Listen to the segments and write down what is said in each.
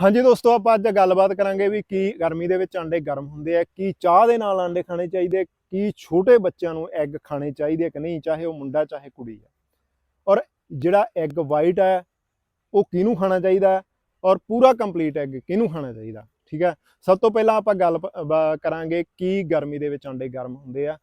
ਹਾਂਜੀ ਦੋਸਤੋ, ਆਪਾਂ ਅੱਜ ਗੱਲਬਾਤ ਕਰਾਂਗੇ ਵੀ ਕੀ ਗਰਮੀ ਦੇ ਵਿੱਚ ਆਂਡੇ ਗਰਮ ਹੁੰਦੇ ਆ, ਕੀ ਚਾਹ ਦੇ ਨਾਲ ਆਂਡੇ ਖਾਣੇ ਚਾਹੀਦੇ ਕੀ ਛੋਟੇ ਬੱਚਿਆਂ ਨੂੰ ਐਗ ਖਾਣੇ ਚਾਹੀਦੇ ਕਿ ਨਹੀਂ, ਚਾਹੇ ਉਹ ਮੁੰਡਾ, ਚਾਹੇ ਕੁੜੀ ਆ। ਔਰ ਜਿਹੜਾ ਐਗ ਵਾਈਟ ਹੈ ਉਹ ਕਿਹਨੂੰ ਖਾਣਾ ਚਾਹੀਦਾ ਔਰ ਪੂਰਾ ਕੰਪਲੀਟ ਐਗ ਕਿਹਨੂੰ ਖਾਣਾ ਚਾਹੀਦਾ? ਠੀਕ ਹੈ ਸਭ ਤੋਂ ਪਹਿਲਾਂ ਆਪਾਂ ਗੱਲ ਕਰਾਂਗੇ ਕੀ ਗਰਮੀ ਦੇ ਵਿੱਚ ਆਂਡੇ ਗਰਮ ਹੁੰਦੇ ਆ।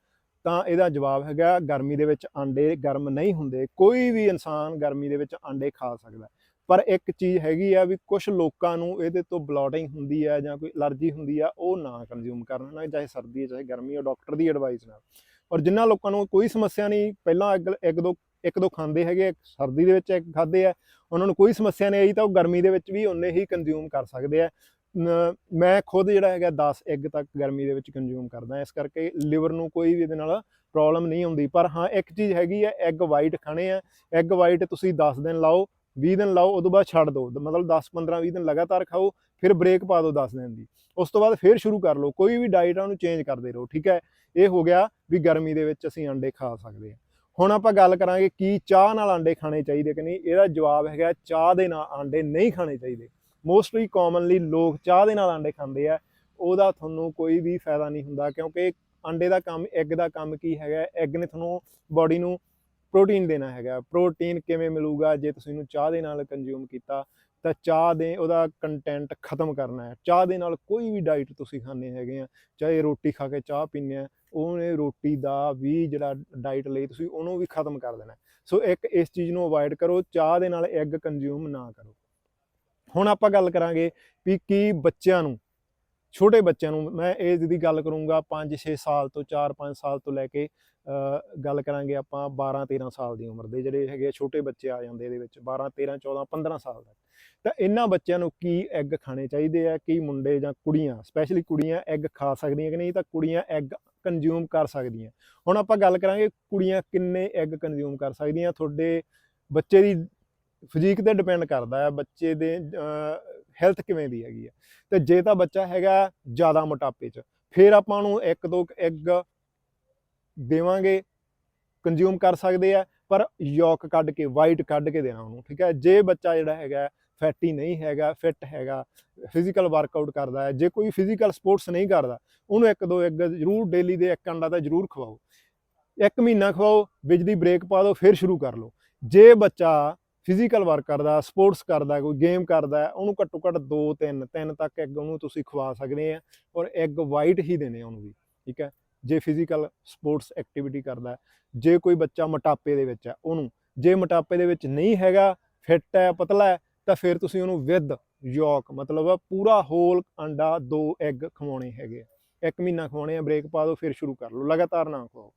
ਤਾਂ ਇਹਦਾ ਜਵਾਬ ਹੈਗਾ, ਗਰਮੀ ਦੇ ਵਿੱਚ ਆਂਡੇ ਗਰਮ ਨਹੀਂ ਹੁੰਦੇ, ਕੋਈ ਵੀ ਇਨਸਾਨ ਗਰਮੀ ਦੇ ਵਿੱਚ ਆਂਡੇ ਖਾ ਸਕਦਾ। ਪਰ ਇੱਕ ਚੀਜ਼ ਹੈਗੀ ਆ ਵੀ ਕੁਝ ਲੋਕਾਂ ਨੂੰ ਇਹਦੇ ਤੋਂ ਬਲੋਟਿੰਗ ਹੁੰਦੀ ਹੈ ਜਾਂ ਕੋਈ ਅਲਰਜੀ ਹੁੰਦੀ ਆ, ਉਹ ਨਾ ਕੰਜ਼ਿਊਮ ਕਰਨ, ਨਾ ਚਾਹੇ ਸਰਦੀ ਹੈ ਚਾਹੇ ਗਰਮੀ ਹੈ ਡਾਕਟਰ ਦੀ ਐਡਵਾਈਸ ਨਾਲ। ਔਰ ਜਿਨ੍ਹਾਂ ਲੋਕਾਂ ਨੂੰ ਕੋਈ ਸਮੱਸਿਆ ਨਹੀਂ, ਪਹਿਲਾਂ ਇੱਕ ਇੱਕ ਦੋ ਇੱਕ ਦੋ ਖਾਂਦੇ ਹੈਗੇ ਸਰਦੀ ਦੇ ਵਿੱਚ ਇੱਕ ਖਾਦੇ ਆ, ਉਹਨਾਂ ਨੂੰ ਕੋਈ ਸਮੱਸਿਆ ਨਹੀਂ ਆਈ ਤਾਂ ਉਹ ਗਰਮੀ ਦੇ ਵਿੱਚ ਵੀ ਉਨੇ ਹੀ ਕੰਜ਼ਿਊਮ ਕਰ ਸਕਦੇ ਆ। ਮੈਂ ਖੁਦ ਜਿਹੜਾ ਹੈਗਾ 10 ਐਗ ਤੱਕ ਗਰਮੀ ਦੇ ਵਿੱਚ ਕੰਜ਼ਿਊਮ ਕਰਦਾ, ਇਸ ਕਰਕੇ ਲਿਵਰ ਨੂੰ ਕੋਈ ਵੀ ਇਹਦੇ ਨਾਲ ਪ੍ਰੋਬਲਮ ਨਹੀਂ ਆਉਂਦੀ। ਪਰ ਹਾਂ, ਇੱਕ ਚੀਜ਼ ਹੈਗੀ ਆ ਐਗ ਵਾਈਟ ਖਾਣੇ ਆ ਐਗ ਵਾਈਟ ਤੁਸੀਂ 10 ਦਿਨ ਲਾਓ 20 ਦਿਨ ਲਾਓ, ਉਦੋਂ ਬਾਅਦ ਛੱਡ ਦਿਓ ਮਤਲਬ 10 15 20 ਦਿਨ ਲਗਾਤਾਰ ਖਾਓ, ਫਿਰ ਬ੍ਰੇਕ ਪਾ ਦਿਓ 10 ਦਿਨ ਦੀ। ਉਸ ਤੋਂ ਬਾਅਦ ਫਿਰ ਸ਼ੁਰੂ ਕਰ ਲਓ। ਕੋਈ ਵੀ ਡਾਈਟ ਆ, ਉਹਨੂੰ ਚੇਂਜ ਕਰਦੇ ਰਹੋ, ਠੀਕ ਹੈ? ਇਹ ਹੋ ਗਿਆ ਵੀ ਗਰਮੀ ਦੇ ਵਿੱਚ ਅਸੀਂ ਅੰਡੇ ਖਾ ਸਕਦੇ ਹਾਂ। ਹੁਣ ਆਪਾਂ ਗੱਲ ਕਰਾਂਗੇ ਕੀ ਚਾਹ ਨਾਲ ਅੰਡੇ ਖਾਣੇ ਚਾਹੀਦੇ ਕਿ ਨਹੀਂ। ਇਹਦਾ ਜਵਾਬ ਹੈਗਾ, ਚਾਹ ਦੇ ਨਾਲ ਅੰਡੇ ਨਹੀਂ ਖਾਣੇ ਚਾਹੀਦੇ। ਮੋਸਟਲੀ ਕਾਮਨਲੀ ਲੋਕ ਚਾਹ ਦੇ ਨਾਲ ਅੰਡੇ ਖਾਂਦੇ ਆ। ਉਹਦਾ ਤੁਹਾਨੂੰ ਕੋਈ ਵੀ ਫਾਇਦਾ ਨਹੀਂ ਹੁੰਦਾ ਕਿਉਂਕਿ ਅੰਡੇ ਦਾ ਕੰਮ ਐਗ ਦਾ ਕੰਮ ਕੀ ਹੈਗਾ ਐਗ ਨੇ ਤੁਹਾਨੂੰ ਬਾਡੀ ਨੂੰ ਪ੍ਰੋਟੀਨ ਦੇਣਾ ਹੈਗਾ। ਪ੍ਰੋਟੀਨ ਕਿਵੇਂ ਮਿਲੂਗਾ? ਜੇ ਤੁਸੀਂ ਇਹਨੂੰ ਚਾਹ ਦੇ ਨਾਲ ਕੰਜ਼ਿਊਮ ਕੀਤਾ, ਤਾਂ ਚਾਹ ਦੇ, ਉਹਦਾ ਕੰਟੈਂਟ ਖਤਮ ਕਰਨਾ ਹੈ। ਚਾਹ ਦੇ ਨਾਲ ਕੋਈ ਵੀ ਡਾਈਟ ਤੁਸੀਂ ਖਾਣੇ ਹੈਗੇ ਆ, ਚਾਹੇ ਰੋਟੀ ਖਾ ਕੇ ਚਾਹ ਪੀਂਦੇ ਆ, ਉਹਨੇ ਰੋਟੀ ਦਾ ਵੀ ਜਿਹੜਾ ਡਾਈਟ ਲਈ ਤੁਸੀਂ ਉਹਨੂੰ ਵੀ ਖਤਮ ਕਰ ਦੇਣਾ ਸੋ ਇੱਕ ਇਸ ਚੀਜ਼ ਨੂੰ ਅਵੋਇਡ ਕਰੋ, ਚਾਹ ਦੇ ਨਾਲ ਐਗ ਕੰਜ਼ਿਊਮ ਨਾ ਕਰੋ। ਹੁਣ ਆਪਾਂ ਗੱਲ ਕਰਾਂਗੇ ਵੀ ਕੀ ਬੱਚਿਆਂ ਨੂੰ ਛੋਟੇ ਬੱਚਿਆਂ ਨੂੰ ਮੈਂ ਏਜ ਦੀ ਗੱਲ ਕਰੂੰਗਾ 5-6 ਸਾਲ ਤੋਂ 4-5 ਸਾਲ ਤੋਂ ਲੈ ਕੇ ਗੱਲ ਕਰਾਂਗੇ ਆਪਾਂ 12-13 ਸਾਲ ਦੀ ਉਮਰ ਦੇ ਜਿਹੜੇ ਹੈਗੇ ਆ ਛੋਟੇ ਬੱਚੇ ਆ ਜਾਂਦੇ ਇਹਦੇ ਵਿੱਚ 12 13 14 15 ਸਾਲ ਦਾ ਤਾਂ ਇਹਨਾਂ ਬੱਚਿਆਂ ਨੂੰ ਕੀ ਐਗ ਖਾਣੇ ਚਾਹੀਦੇ ਆ, ਕੀ ਮੁੰਡੇ ਜਾਂ ਕੁੜੀਆਂ ਸਪੈਸ਼ਲੀ ਕੁੜੀਆਂ ਐਗ ਖਾ ਸਕਦੀਆਂ ਕਿ ਨਹੀਂ, ਤਾਂ ਕੁੜੀਆਂ ਐਗ ਕੰਜ਼ਿਊਮ ਕਰ ਸਕਦੀਆਂ। ਹੁਣ ਆਪਾਂ ਗੱਲ ਕਰਾਂਗੇ ਕੁੜੀਆਂ ਕਿੰਨੇ ਐਗ ਕੰਜ਼ਿਊਮ ਕਰ ਸਕਦੀਆਂ, ਤੁਹਾਡੇ ਬੱਚੇ ਦੀ ਫਿਜ਼ੀਕ ਤੇ ਡਿਪੈਂਡ ਕਰਦਾ ਹੈ ਬੱਚੇ ਦੇ ਹੈਲਥ ਕਿਵੇਂ ਦੀ ਹੈਗੀ ਆ। ਤੇ ਜੇ ਤਾਂ ਬੱਚਾ ਹੈਗਾ ਜ਼ਿਆਦਾ ਮੋਟਾਪੇ 'ਚ, ਫਿਰ ਆਪਾਂ ਨੂੰ ਇੱਕ ਦੋ ਐਗ ਦੇਵਾਂਗੇ ਕੰਜ਼ਿਊਮ ਕਰ ਸਕਦੇ ਆ, ਪਰ ਯੋਕ ਕੱਢ ਕੇ ਵਾਈਟ ਕੱਢ ਕੇ ਦੇਣਾ ਉਹਨੂੰ, ਠੀਕ ਹੈ। ਜੇ ਬੱਚਾ ਜਿਹੜਾ ਹੈਗਾ ਫੈਟੀ ਨਹੀਂ ਹੈਗਾ ਫਿਟ ਹੈਗਾ ਫਿਜ਼ੀਕਲ ਵਰਕਆਊਟ ਕਰਦਾ ਹੈ, ਜੇ ਕੋਈ ਫਿਜ਼ੀਕਲ ਸਪੋਰਟਸ ਨਹੀਂ ਕਰਦਾ, ਉਹਨੂੰ ਇੱਕ ਦੋ ਐਗ ਜ਼ਰੂਰ ਡੇਲੀ ਦੇ ਇੱਕ ਅੰਡਾ ਤਾਂ ਜ਼ਰੂਰ ਖਵਾਓ। ਇੱਕ ਮਹੀਨਾ ਖਵਾਓ, ਵਿੱਚ ਦੀ ਬ੍ਰੇਕ ਪਾ ਦਿਓ, ਫਿਰ ਸ਼ੁਰੂ ਕਰ ਲਓ। ਜੇ ਬੱਚਾ ਫਿਜ਼ੀਕਲ ਵਰਕ ਕਰਦਾ ਸਪੋਰਟਸ ਕਰਦਾ, ਕੋਈ ਗੇਮ ਕਰਦਾ, ਉਹਨੂੰ ਘੱਟੋ ਘੱਟ 2 3 3 ਤੱਕ ਐਗ ਉਹਨੂੰ ਤੁਸੀਂ ਖਵਾ ਸਕਦੇ ਆ ਔਰ ਐਗ ਵਾਈਟ ਹੀ ਦੇਣੇ ਆ ਉਹਨੂੰ ਵੀ, ਠੀਕ ਹੈ ਜੇ ਫਿਜ਼ੀਕਲ ਸਪੋਰਟਸ ਐਕਟੀਵਿਟੀ ਕਰਦਾ, ਜੇ ਕੋਈ ਬੱਚਾ ਮੋਟਾਪੇ ਦੇ ਵਿੱਚ ਹੈ ਉਹਨੂੰ, ਜੇ ਮੋਟਾਪੇ ਦੇ ਵਿੱਚ ਨਹੀਂ ਹੈਗਾ ਫਿੱਟ ਹੈ, ਪਤਲਾ ਹੈ, ਤਾਂ ਫਿਰ ਤੁਸੀਂ ਉਹਨੂੰ ਵਿਦ ਯੋਕ ਮਤਲਬ ਪੂਰਾ ਹੋਲ ਅੰਡਾ, ਦੋ ਐਗ ਖਵਾਉਣੇ ਹੈਗੇ ਆ। ਇੱਕ ਮਹੀਨਾ ਖਵਾਉਣੇ ਆ ਬ੍ਰੇਕ ਪਾ ਦਿਓ ਫਿਰ ਸ਼ੁਰੂ ਕਰ ਲਓ, ਲਗਾਤਾਰ ਨਾ ਖਵਾਓ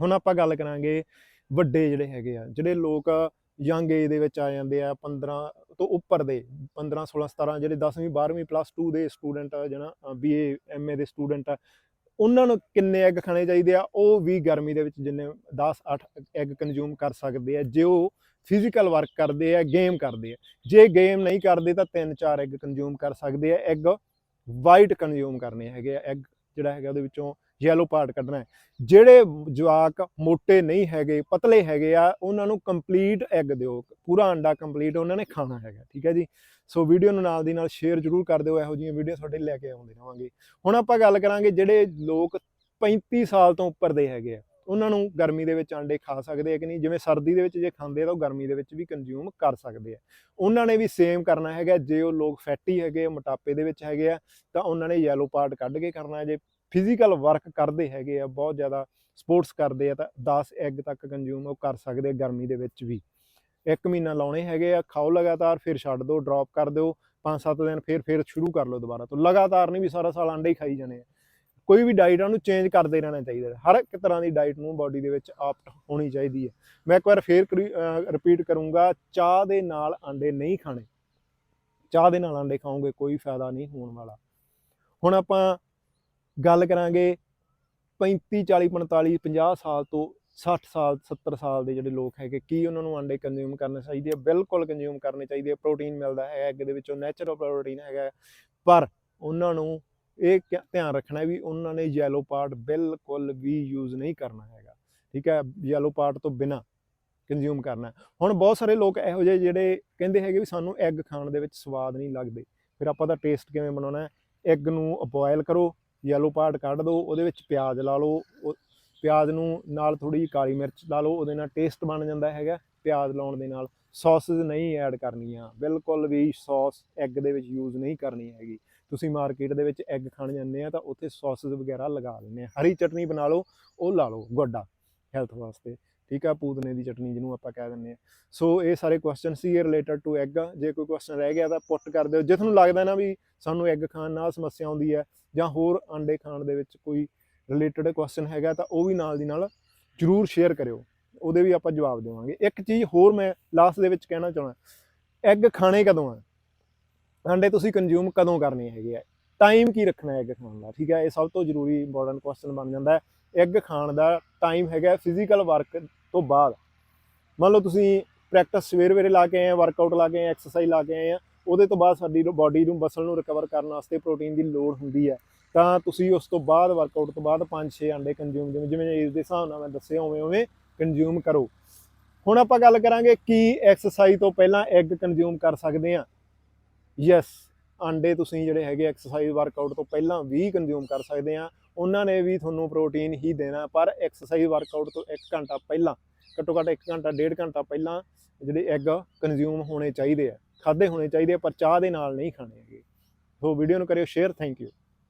ਹੁਣ ਆਪਾਂ ਗੱਲ ਕਰਾਂਗੇ ਵੱਡੇ ਜਿਹੜੇ ਹੈਗੇ ਆ, ਜਿਹੜੇ ਲੋਕ ਯੰਗ ਏਜ ਦੇ ਵਿੱਚ ਆ ਜਾਂਦੇ ਆ 15 ਤੋਂ ਉੱਪਰ ਦੇ 15 16 17 ਜਿਹੜੇ 10ਵੀਂ 12ਵੀਂ ਪਲੱਸ 2 ਦੇ ਸਟੂਡੈਂਟ ਆ, ਜਿਹੜਾ ਬੀਏ ਐਮਏ ਦੇ ਸਟੂਡੈਂਟ ਆ, ਉਹਨਾਂ ਨੂੰ ਕਿੰਨੇ ਐਗ ਖਾਣੇ ਚਾਹੀਦੇ ਆ? ਉਹ ਵੀ ਗਰਮੀ ਦੇ ਵਿੱਚ ਜਿੰਨੇ 10 8 ਐਗ ਕੰਜ਼ੂਮ ਕਰ ਸਕਦੇ ਆ, ਜੇ ਉਹ ਫਿਜ਼ੀਕਲ ਵਰਕ ਕਰਦੇ ਆ ਗੇਮ ਕਰਦੇ ਆ, ਜੇ ਗੇਮ ਨਹੀਂ ਕਰਦੇ ਤਾਂ 3-4 ਐਗ ਕੰਜ਼ਿਊਮ ਕਰ ਸਕਦੇ ਆ ਐਗ ਵਾਈਟ ਕੰਜ਼ਿਊਮ ਕਰਨੇ ਹੈਗੇ ਆ ਐਗ ਜਿਹੜਾ ਹੈਗਾ ਉਹਦੇ ਵਿੱਚੋਂ ਯੈਲੋ ਪਾਰਟ ਕੱਢਣਾ ਹੈ। ਜਿਹੜੇ ਜਵਾਕ ਮੋਟੇ ਨਹੀਂ ਹੈਗੇ, ਪਤਲੇ ਹੈਗੇ ਆ, ਉਹਨਾਂ ਨੂੰ ਕੰਪਲੀਟ ਐਗ ਦਿਓ। ਪੂਰਾ ਅੰਡਾ ਕੰਪਲੀਟ ਉਹਨਾਂ ਨੇ ਖਾਣਾ ਹੈਗਾ, ਠੀਕ ਹੈ ਜੀ? ਸੋ ਵੀਡੀਓ ਨੂੰ ਨਾਲ ਦੀ ਨਾਲ ਸ਼ੇਅਰ ਜਰੂਰ ਕਰ ਦਿਓ, ਇਹੋ ਜਿਹੀਆਂ ਵੀਡੀਓ ਤੁਹਾਡੇ ਲੈ ਕੇ ਆਉਂਦੇ ਰਹਾਂਗੇ। ਹੁਣ ਆਪਾਂ ਗੱਲ ਕਰਾਂਗੇ ਜਿਹੜੇ ਲੋਕ 35 ਸਾਲ ਤੋਂ ਉੱਪਰ ਦੇ ਹੈਗੇ ਆ। ਉਹਨਾਂ ਨੂੰ ਗਰਮੀ ਦੇ ਵਿੱਚ ਆਂਡੇ ਖਾ ਸਕਦੇ ਆ ਕਿ ਨਹੀਂ? ਜਿਵੇਂ ਸਰਦੀ ਦੇ ਵਿੱਚ ਜੇ ਖਾਂਦੇ ਤਾਂ ਉਹ ਗਰਮੀ ਦੇ ਵਿੱਚ ਵੀ ਕੰਜ਼ਿਊਮ ਕਰ ਸਕਦੇ ਆ। ਉਹਨਾਂ ਨੇ ਵੀ ਸੇਮ ਕਰਨਾ ਹੈਗਾ, ਜੇ ਉਹ ਲੋਕ ਫੈਟੀ ਹੈਗੇ ਮੋਟਾਪੇ ਦੇ ਵਿੱਚ ਹੈਗੇ ਆ, ਤਾਂ ਉਹਨਾਂ ਨੇ ਯੈਲੋ ਪਾਰਟ ਕੱਢ ਕੇ ਕਰਨਾ ਜੇ। ਫਿਜ਼ੀਕਲ ਵਰਕ ਕਰਦੇ ਹੈਗੇ ਆ, ਬਹੁਤ ਜ਼ਿਆਦਾ ਸਪੋਰਟਸ ਕਰਦੇ ਆ ਤਾਂ 10 ਐਗ ਤੱਕ ਕੰਜ਼ਿਊਮ ਉਹ ਕਰ ਸਕਦੇ ਆ ਗਰਮੀ ਦੇ ਵਿੱਚ ਵੀ। ਇੱਕ ਮਹੀਨਾ ਲਾਉਣੇ ਹੈਗੇ ਆ, ਖਾਓ ਲਗਾਤਾਰ, ਫਿਰ ਛੱਡ ਦਿਓ ਡ੍ਰੌਪ ਕਰ ਦਿਓ 5-7 ਦਿਨ ਫਿਰ ਫਿਰ ਸ਼ੁਰੂ ਕਰ ਲਓ ਦੁਬਾਰਾ ਤੋਂ। ਲਗਾਤਾਰ ਨਹੀਂ ਵੀ ਸਾਰਾ ਸਾਲ ਅੰਡੇ ਹੀ ਖਾਈ ਜਾਣੇ ਆ। ਕੋਈ ਵੀ ਡਾਈਟ ਆ, ਉਹਨੂੰ ਚੇਂਜ ਕਰਦੇ ਰਹਿਣਾ ਚਾਹੀਦਾ ਹਰ ਇੱਕ ਤਰ੍ਹਾਂ ਦੀ ਡਾਈਟ ਨੂੰ ਬਾਡੀ ਦੇ ਵਿੱਚ ਆਪਟ ਹੋਣੀ ਚਾਹੀਦੀ ਹੈ। ਮੈਂ ਇੱਕ ਵਾਰ ਫੇਰ ਰਿਪੀਟ ਕਰੂੰਗਾ, ਚਾਹ ਦੇ ਨਾਲ ਅੰਡੇ ਨਹੀਂ ਖਾਣੇ। ਚਾਹ ਦੇ ਨਾਲ ਅੰਡੇ ਖਾਓਗੇ, ਕੋਈ ਫਾਇਦਾ ਨਹੀਂ ਹੋਣ ਵਾਲਾ। ਹੁਣ ਆਪਾਂ ਗੱਲ ਕਰਾਂਗੇ 35 40 45 50 ਸਾਲ ਤੋਂ 60 ਸਾਲ 70 ਸਾਲ ਦੇ ਜਿਹੜੇ ਲੋਕ ਹੈਗੇ, ਕੀ ਉਹਨਾਂ ਨੂੰ ਅੰਡੇ ਕੰਜ਼ਿਊਮ ਕਰਨੇ ਚਾਹੀਦੇ ਆ? ਬਿਲਕੁਲ ਕੰਜ਼ਿਊਮ ਕਰਨੇ ਚਾਹੀਦੇ ਆ। ਪ੍ਰੋਟੀਨ ਮਿਲਦਾ ਹੈ ਐਗ ਦੇ ਵਿੱਚੋਂ ਨੈਚੁਰਲ ਪ੍ਰੋਟੀਨ ਹੈਗਾ ਪਰ ਉਹਨਾਂ ਨੂੰ ਇਹ ਕਿਆ- ਧਿਆਨ ਰੱਖਣਾ ਵੀ ਉਹਨਾਂ ਨੇ ਯੈਲੋ ਪਾਰਟ ਬਿਲਕੁਲ ਵੀ ਯੂਜ਼ ਨਹੀਂ ਕਰਨਾ ਹੈਗਾ। ਠੀਕ ਹੈ? ਯੈਲੋ ਪਾਰਟ ਤੋਂ ਬਿਨਾ ਕੰਜ਼ਿਊਮ ਕਰਨਾ ਹੁਣ ਬਹੁਤ ਸਾਰੇ ਲੋਕ ਇਹੋ ਜਿਹੇ ਜਿਹੜੇ ਕਹਿੰਦੇ ਹੈਗੇ ਵੀ ਸਾਨੂੰ ਐਗ ਖਾਣ ਦੇ ਵਿੱਚ ਸਵਾਦ ਨਹੀਂ ਲੱਗਦੇ। ਫਿਰ ਆਪਾਂ ਦਾ ਟੇਸਟ ਕਿਵੇਂ ਬਣਾਉਣਾ ਹੈ? ਐਗ ਨੂੰ ਬੋਇਲ ਕਰੋ ਯੈਲੋ ਪਾਰਟ ਕੱਢ ਦਿਓ ਉਹਦੇ ਵਿੱਚ ਪਿਆਜ਼ ਲਾ ਲਓ, ਉਹ- ਪਿਆਜ਼ ਨੂੰ ਨਾਲ ਥੋੜੀ ਜਿਹੀ ਕਾਲੀ ਮਿਰਚ ਲਾ ਲਓ, ਉਹਦੇ ਨਾਲ ਟੇਸਟ ਬਣ ਜਾਂਦਾ ਹੈਗਾ ਪਿਆਜ਼ ਲਾਉਣ ਦੇ ਨਾਲ। ਸੌਸਸ ਨਹੀਂ ਐਡ ਕਰਨੀਆਂ, ਬਿਲਕੁਲ ਵੀ ਸੌਸ ਐਗ ਦੇ ਵਿੱਚ ਯੂਜ਼ ਨਹੀਂ ਕਰਨੀ ਹੈਗੀ। ਤੁਸੀਂ ਮਾਰਕੀਟ ਦੇ ਵਿੱਚ ਐਗ ਖਾਣ ਜਾਂਦੇ ਆ ਤਾਂ ਉੱਥੇ ਸੌਸਸ ਵਗੈਰਾ ਲਗਾ ਦਿੰਦੇ ਆ। ਹਰੀ ਚਟਨੀ ਬਣਾ ਲਓ, ਉਹ ਲਾ ਲਓ ਗੋਡਾ ਹੈਲਥ ਵਾਸਤੇ, ਠੀਕ ਆ? ਪੂਦਨੇ ਦੀ ਚਟਨੀ ਜਿਹਨੂੰ ਆਪਾਂ ਕਹਿ ਦਿੰਦੇ ਆ। ਸੋ ਇਹ ਸਾਰੇ ਕੁਐਸਚਨ ਸੀ ਰਿਲੇਟਡ ਟੂ ਐਗ ਜੇ ਕੋਈ ਕੁਐਸਚਨ ਰਹਿ ਗਿਆ ਤਾਂ ਪੁੱਟ ਕਰ ਦਿਓ। ਜੇ ਤੁਹਾਨੂੰ ਲੱਗਦਾ ਨਾ ਵੀ ਸਾਨੂੰ ਐਗ ਖਾਣ ਨਾਲ ਸਮੱਸਿਆ ਆਉਂਦੀ ਹੈ ਜਾਂ ਹੋਰ ਆਂਡੇ ਖਾਣ ਦੇ ਵਿੱਚ ਕੋਈ ਰਿਲੇਟਡ ਕੁਐਸਚਨ ਹੈਗਾ ਤਾਂ ਉਹ ਵੀ ਨਾਲ ਦੀ ਨਾਲ ਜਰੂਰ ਸ਼ੇਅਰ ਕਰਿਓ। ਉਹਦੇ ਵੀ ਆਪਾਂ ਜਵਾਬ ਦੇਵਾਂਗੇ। ਇੱਕ ਚੀਜ਼ ਹੋਰ ਮੈਂ ਲਾਸਟ ਦੇ ਵਿੱਚ ਕਹਿਣਾ ਚਾਹੁੰਦਾ। ਐਗ ਖਾਣੇ ਕਦੋਂ ਆ? ਆਂਡੇ ਤੁਸੀਂ ਕੰਜ਼ਿਊਮ ਕਦੋਂ ਕਰਨੇ ਹੈਗੇ ਆ? ਟਾਈਮ ਕੀ ਰੱਖਣਾ ਐਗ ਖਾਣ ਦਾ? ਠੀਕ ਹੈ, ਇਹ ਸਭ ਤੋਂ ਜ਼ਰੂਰੀ ਇੰਪੋਰਟੈਂਟ ਕੁਐਸਚਨ ਬਣ ਜਾਂਦਾ ਹੈ। ਐਗ ਖਾਣ ਦਾ ਟਾਈਮ ਹੈਗਾ ਫਿਜ਼ੀਕਲ ਵਰਕ ਤੋਂ ਬਾਅਦ। ਮੰਨ ਲਓ ਤੁਸੀਂ ਪ੍ਰੈਕਟਿਸ ਸਵੇਰ ਵੇਰੇ ਲਾ ਕੇ ਆਏ ਆ ਵਰਕਆਊਟ ਲਾ ਕੇ ਆਏ ਐਕਸਰਸਾਈਜ਼ ਲਾ ਕੇ ਆਏ ਆ ਉਹਦੇ ਤੋਂ ਬਾਅਦ ਸਾਡੀ ਬਾਡੀ ਨੂੰ ਮਸਲ ਨੂੰ ਰਿਕਵਰ ਕਰਨ ਵਾਸਤੇ ਪ੍ਰੋਟੀਨ ਦੀ ਲੋੜ ਹੁੰਦੀ ਹੈ। ਤਾਂ ਤੁਸੀਂ ਉਸ ਤੋਂ ਬਾਅਦ ਵਰਕਆਊਟ ਤੋਂ ਬਾਅਦ 5-6 ਅੰਡੇ ਕੰਜ਼ਿਊਮ ਜਿਵੇਂ ਜਿਵੇਂ ਇਸ ਦੇ ਹਿਸਾਬ ਨਾਲ ਮੈਂ ਦੱਸਿਆ, ਉਵੇਂ ਉਵੇਂ ਕੰਜ਼ਿਊਮ ਕਰੋ। ਹੁਣ ਆਪਾਂ ਗੱਲ ਕਰਾਂਗੇ ਕੀ ਐਕਸਰਸਾਈਜ਼ ਤੋਂ ਪਹਿਲਾਂ ਐਗ ਕੰਜ਼ਿਊਮ ਕਰ ਸਕਦੇ ਆ ਯੈਸ ਅੰਡੇ ਤੁਸੀਂ ਜਿਹੜੇ ਹੈਗੇ ਐਕਸਰਸਾਈਜ਼ ਵਰਕਆਊਟ ਤੋਂ ਪਹਿਲਾਂ ਵੀ ਕੰਜ਼ਿਊਮ ਕਰ ਸਕਦੇ ਆ ਉਹਨਾਂ ਨੇ ਵੀ ਤੁਹਾਨੂੰ ਪ੍ਰੋਟੀਨ ਹੀ ਦੇਣਾ, ਪਰ ਐਕਸਰਸਾਈਜ਼ ਵਰਕਆਊਟ ਤੋਂ 1 ਘੰਟਾ ਪਹਿਲਾਂ, ਘੱਟੋ ਘੱਟ 1 ਘੰਟਾ 1.5 ਘੰਟਾ ਪਹਿਲਾਂ ਜਿਹੜੇ ਐਗ ਕੰਜ਼ਿਊਮ ਹੋਣੇ ਚਾਹੀਦੇ ਆ। ਖਾਦੇ ਹੋਣੇ ਚਾਹੀਦੇ ਆ, ਪਰ ਚਾਹ ਦੇ ਨਾਲ ਨਹੀਂ ਖਾਣੇ ਹੈਗੇ। ਸੋ ਵੀਡੀਓ ਨੂੰ ਕਰਿਓ ਸ਼ੇਅਰ ਥੈਂਕ ਯੂ